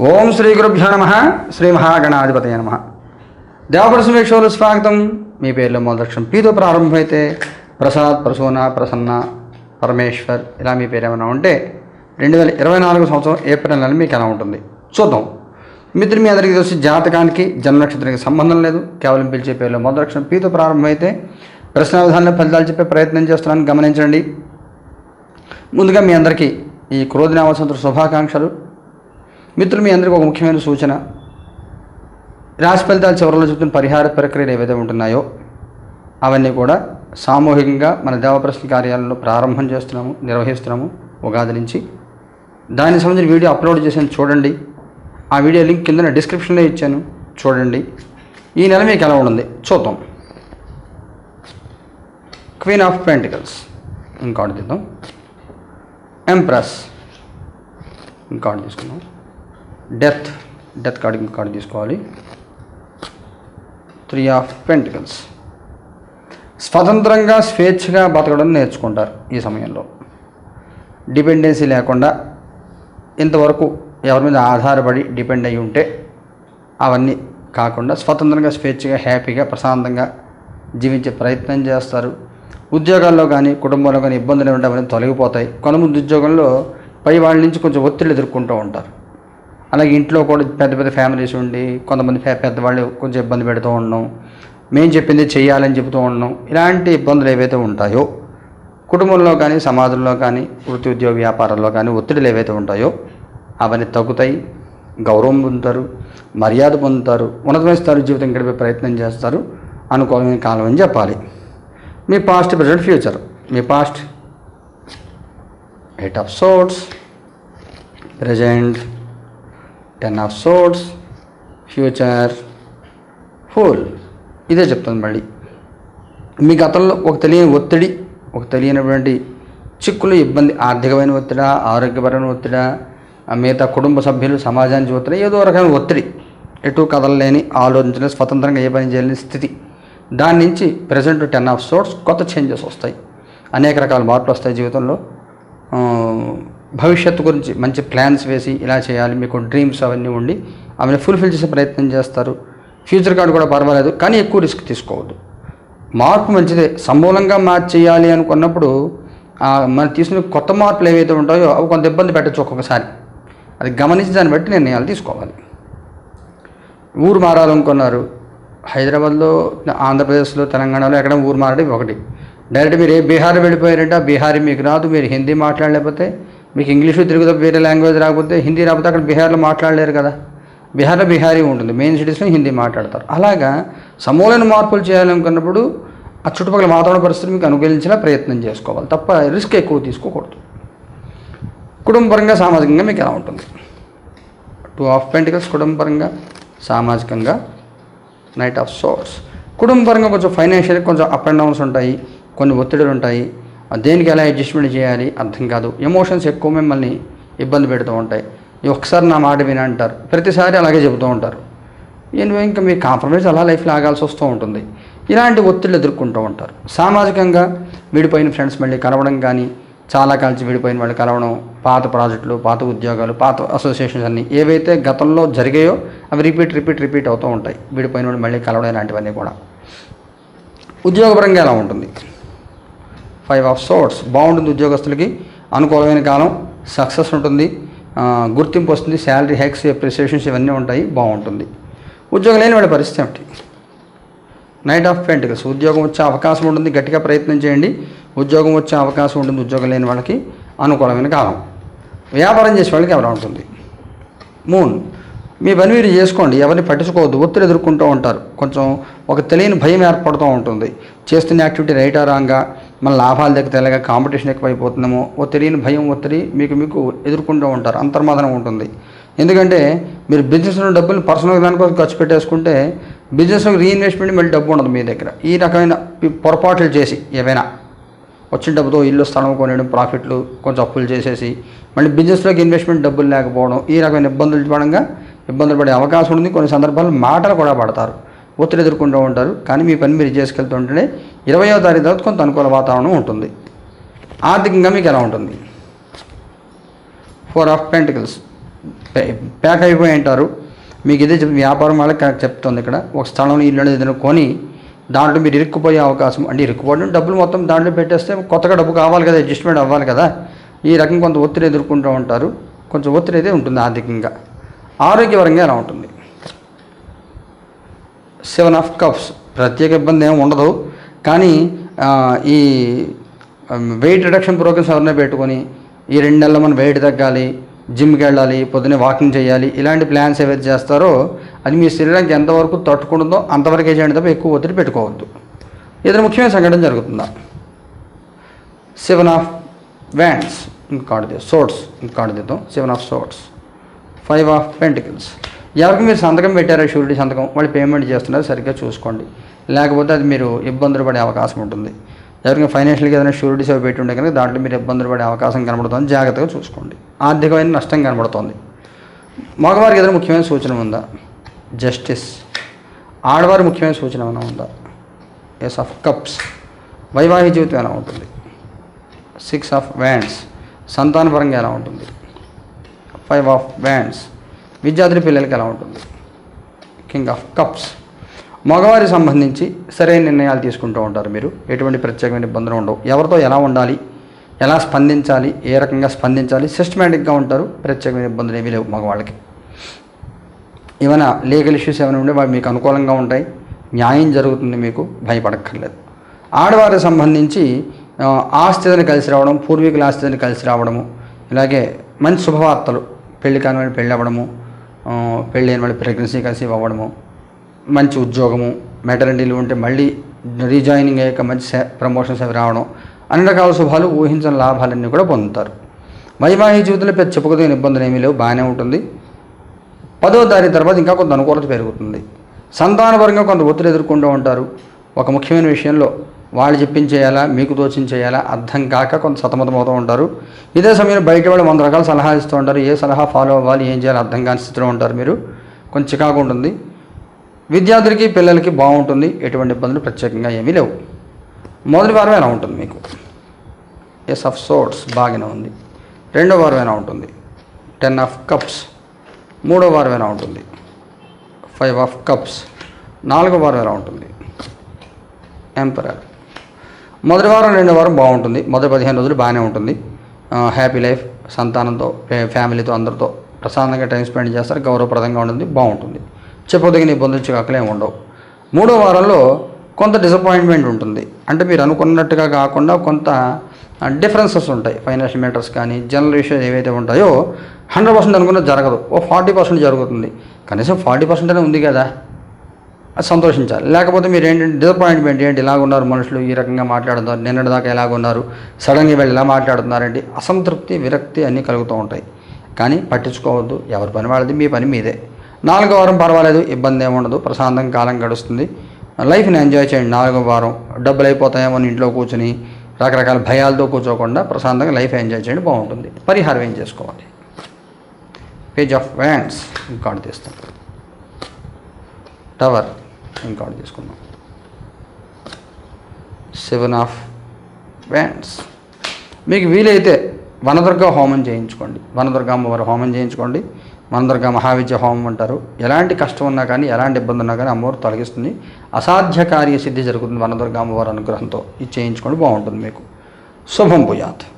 ఓం శ్రీ గురుభ్యో నమ. శ్రీ మహాగణాధిపతయ నమ. దేవపరసమేశ్వరులు స్వాగతం. మీ పేర్లో మొదలక్షం పీతో ప్రారంభమైతే ప్రసాద్ ప్రసూన ప్రసన్న పరమేశ్వర్ ఇలా మీ పేరు ఏమైనా ఉంటే రెండు వేల ఇరవై నాలుగు సంవత్సరం ఏప్రిల్ నెల మీకు ఎలా ఉంటుంది? చూద్దాం. మిత్రులు మీ అందరికీ తెలిసి జాతకానికి జన్మ నక్షత్రానికి సంబంధం లేదు. కేవలం పిలిచే పేర్లో మొదలక్షరం పీతో ప్రారంభమైతే ప్రశ్న విధానంలో ఫలితాలు చెప్పే ప్రయత్నం చేస్తున్నాను గమనించండి. ముందుగా మీ అందరికీ ఈ క్రోధినామ సంవత్సర శుభాకాంక్షలు. మిత్రులు మీ అందరికీ ఒక ముఖ్యమైన సూచన. రాశి ఫలితాలు చివరిలో చెప్తున్న పరిహార ప్రక్రియలు ఏవైతే ఉంటున్నాయో అవన్నీ కూడా సామూహికంగా మన దేవప్రశ్న కార్యాలయంలో ప్రారంభం చేస్తున్నాము నిర్వహిస్తున్నాము ఉగాది నుంచి. దానికి సంబంధించిన వీడియో అప్లోడ్ చేశాను చూడండి. ఆ వీడియో లింక్ కింద డిస్క్రిప్షన్లో ఇచ్చాను చూడండి. ఈ నెల మీకు ఎలా ఉంటుంది? చూద్దాం. క్వీన్ ఆఫ్ పెంటికల్స్ ఇంకోటి తీద్దాం. ఎంప్రెస్ ఇంకోటి తీసుకుందాం. డెత్ డెత్ కార్డు ఇంకో కార్డు తీసుకోవాలి. Three of pentacles. స్వతంత్రంగా స్వేచ్ఛగా బతకడం నేర్చుకుంటారు ఈ సమయంలో. డిపెండెన్సీ లేకుండా ఇంతవరకు ఎవరి మీద ఆధారపడి డిపెండ్ అయి ఉంటే అవన్నీ కాకుండా స్వతంత్రంగా స్వేచ్ఛగా హ్యాపీగా ప్రశాంతంగా జీవించే ప్రయత్నం చేస్తారు. ఉద్యోగాల్లో కానీ కుటుంబంలో కానీ ఇబ్బందులు ఉండవని అవన్నీ తొలగిపోతాయి. కొంతమంది ఉద్యోగంలో పై వాళ్ళ నుంచి కొంచెం ఒత్తిడి ఎదుర్కొంటూ ఉంటారు. అలాగే ఇంట్లో కూడా పెద్ద పెద్ద ఫ్యామిలీస్ ఉండి కొంతమంది పెద్దవాళ్ళు కొంచెం ఇబ్బంది పెడుతూ ఉండడం మేము చెప్పింది చేయాలని చెబుతూ ఉండడం ఇలాంటి ఇబ్బందులు ఏవైతే ఉంటాయో కుటుంబంలో కానీ సమాజంలో కానీ వృత్తి ఉద్యోగ వ్యాపారాల్లో కానీ ఒత్తిడిలు ఏవైతే ఉంటాయో అవన్నీ తగ్గుతాయి గౌరవం పొందుతారు మర్యాద పొందుతారు ఉన్నతమైన స్థాయి జీవితం గడిపే ప్రయత్నం చేస్తారు అనుకూలమైన కాలం అని చెప్పాలి. మీ past present future me past eight of swords present ten of swords future full ఇదే చెప్తుంది మళ్ళీ. మీ గతంలో ఒక తెలియని ఒత్తిడి ఒక తెలియనటువంటి చిక్కులు ఇబ్బంది ఆర్థికమైన ఒత్తిడా ఆరోగ్యపరమైన ఒత్తిడా మిగతా కుటుంబ సభ్యులు సమాజానికి ఒత్తిడి ఏదో రకమైన ఒత్తిడి ఎటు కదలలేని ఆలోచించలేని స్వతంత్రంగా ఏ పని చేయలేని స్థితి. దాని నుంచి ప్రజెంట్ టెన్ ఆఫ్ సోర్స్ కొత్త చేంజెస్ వస్తాయి. అనేక రకాల మార్పులు వస్తాయి జీవితంలో. భవిష్యత్తు గురించి మంచి ప్లాన్స్ వేసి ఇలా చేయాలి మీకు డ్రీమ్స్ అవన్నీ ఉండి ఆమెను ఫుల్ఫిల్ చేసే ప్రయత్నం చేస్తారు. ఫ్యూచర్ కార్డు కూడా పర్వాలేదు కానీ ఎక్కువ రిస్క్ తీసుకోవద్దు. మార్పు మంచిదే సమూలంగా మార్చి చేయాలి అనుకున్నప్పుడు మనం తీసుకునే కొత్త మార్పులు ఏవైతే ఉంటాయో అవి కొంత ఇబ్బంది పెట్టచ్చు ఒక్కొక్కసారి. అది గమనించి దాన్ని బట్టి నిర్ణయాలు తీసుకోవాలి. ఊరు మారాలనుకున్నారు. హైదరాబాద్లో ఆంధ్రప్రదేశ్లో తెలంగాణలో ఎక్కడ ఊరు మారడం ఒకటి. డైరెక్ట్ మీరు ఏ బీహార్ వెళ్ళిపోయారంటే ఆ బీహారీ మీకు రాదు మీరు హిందీ మాట్లాడలేకపోతే మీకు ఇంగ్లీషు తిరుగుతా వేరే లాంగ్వేజ్ రాకపోతే హిందీ రాకపోతే అక్కడ బీహార్లో మాట్లాడలేరు కదా. బీహార్లో బీహారీ ఉంటుంది. మెయిన్ సిటీస్లో హిందీ మాట్లాడతారు. అలాగా సమూలైన మార్పులు చేయాలనుకున్నప్పుడు ఆ చుట్టుపక్కల వాతావరణ పరిస్థితి మీకు అనుకూలించేలా ప్రయత్నం చేసుకోవాలి. తప్ప రిస్క్ ఎక్కువ తీసుకోకూడదు. కుటుంబపరంగా సామాజికంగా మీకు ఎలా ఉంటుంది? టూ ఆఫ్ పెంటికల్స్ కుటుంబపరంగా సామాజికంగా నైట్ ఆఫ్ సోర్స్ కుటుంబపరంగా కొంచెం ఫైనాన్షియల్ కొంచెం అప్ అండ్ డౌన్స్ ఉంటాయి. కొన్ని ఒత్తిడులు ఉంటాయి. దేనికి ఎలా అడ్జస్ట్మెంట్ చేయాలి? అర్థం కాదు. ఎమోషన్స్ ఎక్కువ మిమ్మల్ని ఇబ్బంది పెడుతూ ఉంటాయి. ఒకసారి నా మాట విని అంటారు. ప్రతిసారి అలాగే చెబుతూ ఉంటారు. నేను ఇంకా మీ కాంప్రమైజ్ అలా లైఫ్లో ఆగాల్సి వస్తూ ఉంటుంది. ఇలాంటి ఒత్తిళ్ళు ఎదుర్కొంటూ ఉంటారు. సామాజికంగా విడిపోయిన ఫ్రెండ్స్ మళ్ళీ కలవడం కానీ చాలా కాల్చి విడిపోయిన వాళ్ళు కలవడం పాత ప్రాజెక్టులు పాత ఉద్యోగాలు పాత అసోసియేషన్స్ అన్నీ ఏవైతే గతంలో జరిగాయో అవి రిపీట్ రిపీట్ రిపీట్ అవుతూ ఉంటాయి. విడిపోయిన వాళ్ళు మళ్ళీ కలవడం ఇలాంటివన్నీ కూడా. ఉద్యోగపరంగా ఎలా ఉంటుంది? ఫైవ్ ఆఫ్ సోర్స్ బాగుంటుంది ఉద్యోగస్తులకి అనుకూలమైన కాలం సక్సెస్ ఉంటుంది గుర్తింపు వస్తుంది శాలరీ హ్యాక్స్ అప్రిసియేషన్స్ ఇవన్నీ ఉంటాయి బాగుంటుంది. ఉద్యోగం లేని వాళ్ళ పరిస్థితి ఏమిటి? నైట్ ఆఫ్ పెంటికల్స్ ఉద్యోగం వచ్చే అవకాశం ఉంటుంది గట్టిగా ప్రయత్నం చేయండి ఉద్యోగం వచ్చే అవకాశం ఉంటుంది ఉద్యోగం లేని వాళ్ళకి అనుకూలమైన కాలం. వ్యాపారం చేసే వాళ్ళకి ఎవరు ఉంటుంది? మూన్ మీ పని మీరు చేసుకోండి ఎవరిని పట్టించుకోవద్దు ఒత్తిడి ఎదుర్కొంటూ ఉంటారు కొంచెం ఒక తెలియని భయం ఏర్పడుతూ ఉంటుంది చేస్తున్న యాక్టివిటీ రైటా రాంగా మన లాభాలు దగ్గర తెలియక కాంపిటీషన్ ఎక్కువైపోతుందేమో ఓ తెలియని భయం ఒత్తిడి మీకు మీకు ఎదుర్కొంటూ ఉంటారు అంతర్మాదనం ఉంటుంది. ఎందుకంటే మీరు బిజినెస్లో డబ్బులు పర్సనల్ దానికోసం ఖర్చు పెట్టేసుకుంటే బిజినెస్లో రీఇన్వెస్ట్మెంట్ మళ్ళీ డబ్బు ఉండదు మీ దగ్గర. ఈ రకమైన పొరపాట్లు చేసి ఏవైనా వచ్చిన డబ్బుతో ఇల్లు స్థలం కొనేయడం ప్రాఫిట్లు కొంచెం అప్పులు చేసేసి మళ్ళీ బిజినెస్లోకి ఇన్వెస్ట్మెంట్ డబ్బులు లేకపోవడం ఈ రకమైన ఇబ్బందులు పడంగా ఇబ్బందులు పడే అవకాశం ఉంది కొన్ని సందర్భాల్లో మాటలు కూడా పడతారు. ఒత్తిడి ఎదుర్కొంటూ ఉంటారు. కానీ మీ పని మీరు చేసుకెళ్తూ చేసుకెళ్తుంటేనే ఇరవయో తారీఖు తర్వాత కొంత అనుకూల వాతావరణం ఉంటుంది. ఆర్థికంగా మీకు ఎలా ఉంటుంది? ఫోర్ ఆఫ్ పెంటికల్స్ ప్యాక్ అయిపోయి ఉంటారు. మీకు ఇదే చెప్పి వ్యాపారం వాళ్ళకి చెప్తుంది ఇక్కడ. ఒక స్థలం ఇల్లు అనేది ఏదైనా కొని దాంట్లో మీరు ఇరుక్కుపోయే అవకాశం అంటే ఇరుక్కుపోవడం డబ్బులు మొత్తం దాంట్లో పెట్టేస్తే కొత్తగా డబ్బు కావాలి కదా అడ్జస్ట్మెంట్ అవ్వాలి కదా. ఈ రకం కొంత ఒత్తిడి ఎదుర్కొంటూ ఉంటారు. కొంచెం ఒత్తిడి అయితే ఉంటుంది ఆర్థికంగా. ఆరోగ్యపరంగా ఎలా ఉంటుంది? Seven of cups. ప్రత్యేక ఇబ్బంది ఏమి ఉండదు. కానీ ఈ వెయిట్ రిడక్షన్ ప్రోగ్రామ్స్ ఎవరినే పెట్టుకొని ఈ రెండు నెలలు మనం వెయిట్ తగ్గాలి జిమ్కి వెళ్ళాలి పొద్దున్నే వాకింగ్ చేయాలి ఇలాంటి ప్లాన్స్ ఏవైతే చేస్తారో అది మీ శరీరానికి ఎంతవరకు తట్టుకుంటుందో అంతవరకే చేయండి తప్ప ఎక్కువ ఒత్తిడి పెట్టుకోవద్దు. ఏదైనా ముఖ్యమైన సంఘటన జరుగుతుందా? సెవెన్ ఆఫ్ వ్యాండ్స్ ఇంక సోట్స్ తీద్దాం swords seven of swords five of pentacles. ఎవరికి మీరు సంతకం పెట్టారో షూరిటీ సంతకం వాళ్ళు పేమెంట్ చేస్తున్నారో సరిగ్గా చూసుకోండి. లేకపోతే అది మీరు ఇబ్బందులు పడే అవకాశం ఉంటుంది. ఎవరికి ఫైనాన్షియల్గా ఏదైనా షూరిటీస్ అవి పెట్టి ఉంటే కనుక దాంట్లో మీరు ఇబ్బందులు పడే అవకాశం కనబడుతుంది. జాగ్రత్తగా చూసుకోండి. ఆర్థికమైన నష్టం కనబడుతుంది. మగవారికి ఏదైనా ముఖ్యమైన సూచన ఉందా? జస్టిస్ ఆడవారి ముఖ్యమైన సూచన ఏమైనా ఉందా? ఎస్ ఆఫ్ కప్స్ వైవాహిక జీవితం ఎలా ఉంటుంది? సిక్స్ ఆఫ్ వ్యాండ్స్ సంతానపరంగా ఎలా ఉంటుంది? ఫైవ్ ఆఫ్ వ్యాండ్స్ విద్యార్థుల పిల్లలకి ఎలా ఉంటుంది? కింగ్ ఆఫ్ కప్స్ మగవారికి సంబంధించి సరైన నిర్ణయాలు తీసుకుంటూ ఉంటారు మీరు. ఎటువంటి ప్రత్యేకమైన ఇబ్బందులు ఉండవు. ఎవరితో ఎలా ఉండాలి? ఎలా స్పందించాలి? ఏ రకంగా స్పందించాలి? సిస్టమేటిక్గా ఉంటారు. ప్రత్యేకమైన ఇబ్బందులు ఏమీ లేవు మగవాళ్ళకి. ఏమైనా లీగల్ ఇష్యూస్ ఏమైనా ఉంటే వాళ్ళు మీకు అనుకూలంగా ఉంటాయి. న్యాయం జరుగుతుంది మీకు. భయపడక్కర్లేదు. ఆడవారికి సంబంధించి ఆ, ఆస్తిని కలిసి రావడం పూర్వీకుల ఆస్తిని కలిసి రావడము ఇలాగే మంచి శుభవార్తలు పెళ్ళి కాని పెళ్ళి అవ్వడము పెళ్ళైన వాళ్ళు ప్రెగ్నెన్సీ కలిసి అవ్వడము మంచి ఉద్యోగము మెటర్నిటీలు ఉంటే మళ్ళీ రీజాయినింగ్ అయ్యాక మంచి ప్రమోషన్స్ అవి రావడం అన్ని రకాల శుభాలు ఊహించిన లాభాలన్నీ కూడా పొందుతారు. వైవాహిక జీవితంలో పెద్ద చెప్పుకోదగిన ఇబ్బందులు ఏమీ లేవు బాగానే ఉంటుంది. పదో తారీఖు తర్వాత ఇంకా కొంత అనుకూలత పెరుగుతుంది. సంతానపరంగా కొంత ఒత్తిడి ఎదుర్కొంటూ ఉంటారు. ఒక ముఖ్యమైన విషయంలో వాళ్ళు చెప్పించేయాలా మీకు తోచించేయాలా అర్థం కాక కొంత సతమతమవుతూ ఉంటారు. ఇదే సమయంలో బయట వాళ్ళు వంద రకాల సలహా ఇస్తూ ఉంటారు. ఏ సలహా ఫాలో అవ్వాలి ఏం చేయాలి అర్థం కాని స్థితిలో ఉంటారు మీరు. కొంచెం చికాకు ఉంటుంది. విద్యార్థులకి పిల్లలకి బాగుంటుంది. ఎటువంటి ఇబ్బందులు ప్రత్యేకంగా ఏమీ లేవు. మొదటి వారం ఎలా ఉంటుంది మీకు? ఎస్ ఆఫ్ సోట్స్ బాగానే ఉంది. రెండో వారం ఎలా ఉంటుంది? టెన్ ఆఫ్ కప్స్ మూడో వారం ఎలా ఉంటుంది? ఫైవ్ ఆఫ్ కప్స్ నాలుగో వారం ఎలా ఉంటుంది? ఎంపరర్ మొదటి వారం రెండో వారం బాగుంటుంది. మొదటి పదిహేను రోజులు బాగానే ఉంటుంది. హ్యాపీ లైఫ్ సంతానంతో ఫ్యామిలీతో అందరితో ప్రశాంతంగా టైం స్పెండ్ చేస్తారు. గౌరవప్రదంగా ఉంటుంది. బాగుంటుంది. చెప్పదగిన ఇబ్బందులు చికాకులు ఏమి ఉండవు. మూడో వారంలో కొంత డిసప్పాయింట్మెంట్ ఉంటుంది. అంటే మీరు అనుకున్నట్టుగా కాకుండా కొంత డిఫరెన్సెస్ ఉంటాయి. ఫైనాన్షియల్ మ్యాటర్స్ కానీ జనరల్ ఇష్యూస్ ఏవైతే ఉంటాయో హండ్రెడ్ పర్సెంట్ అనుకున్న జరగదు. ఓ ఫార్టీ పర్సెంట్ జరుగుతుంది. కనీసం ఫార్టీ పర్సెంట్ అనే ఉంది కదా. సంతోషించాలి. లేకపోతే మీరు ఏంటంటే డిసప్పాయింట్మెంట్ ఏంటి ఇలాగ ఉన్నారు మనుషులు ఈ రకంగా మాట్లాడుతున్నారు నిన్నటి దాకా ఎలాగ ఉన్నారు సడన్గా వెళ్ళి ఇలా మాట్లాడుతున్నారండి అసంతృప్తి విరక్తి అన్నీ కలుగుతూ ఉంటాయి. కానీ పట్టించుకోవద్దు ఎవరి పని వాళ్ళది మీ పని మీదే. నాలుగో వారం పర్వాలేదు ఇబ్బంది ఏముండదు ఉండదు ప్రశాంతంగా కాలం గడుస్తుంది. లైఫ్ని ఎంజాయ్ చేయండి నాలుగో వారం. డబ్బులు అయిపోతాయేమో అని ఇంట్లో కూర్చుని రకరకాల భయాలతో కూర్చోకుండా ప్రశాంతంగా లైఫ్ ఎంజాయ్ చేయండి బాగుంటుంది. పరిహారం ఏం చేసుకోవాలి? పేజ్ ఆఫ్ వ్యాండ్స్ ఇంకా తీస్తాం టవర్. రికార్డ్ తీసుకుందాం. సెవెన్ ఆఫ్ వ్యాండ్స్ మీకు వీలైతే వనదుర్గ హోమం చేయించుకోండి. వనదుర్గ అమ్మవారి హోమం చేయించుకోండి. వనదుర్గ మహావిద్య హోమం అంటారు. ఎలాంటి కష్టం ఉన్నా కానీ ఎలాంటి ఇబ్బంది ఉన్నా కానీ అమ్మవారు తొలగిస్తుంది. అసాధ్యకార్య సిద్ధి జరుగుతుంది వనదుర్గ అమ్మవారి అనుగ్రహంతో. ఇది చేయించుకోండి బాగుంటుంది మీకు. శుభం భూయాత్.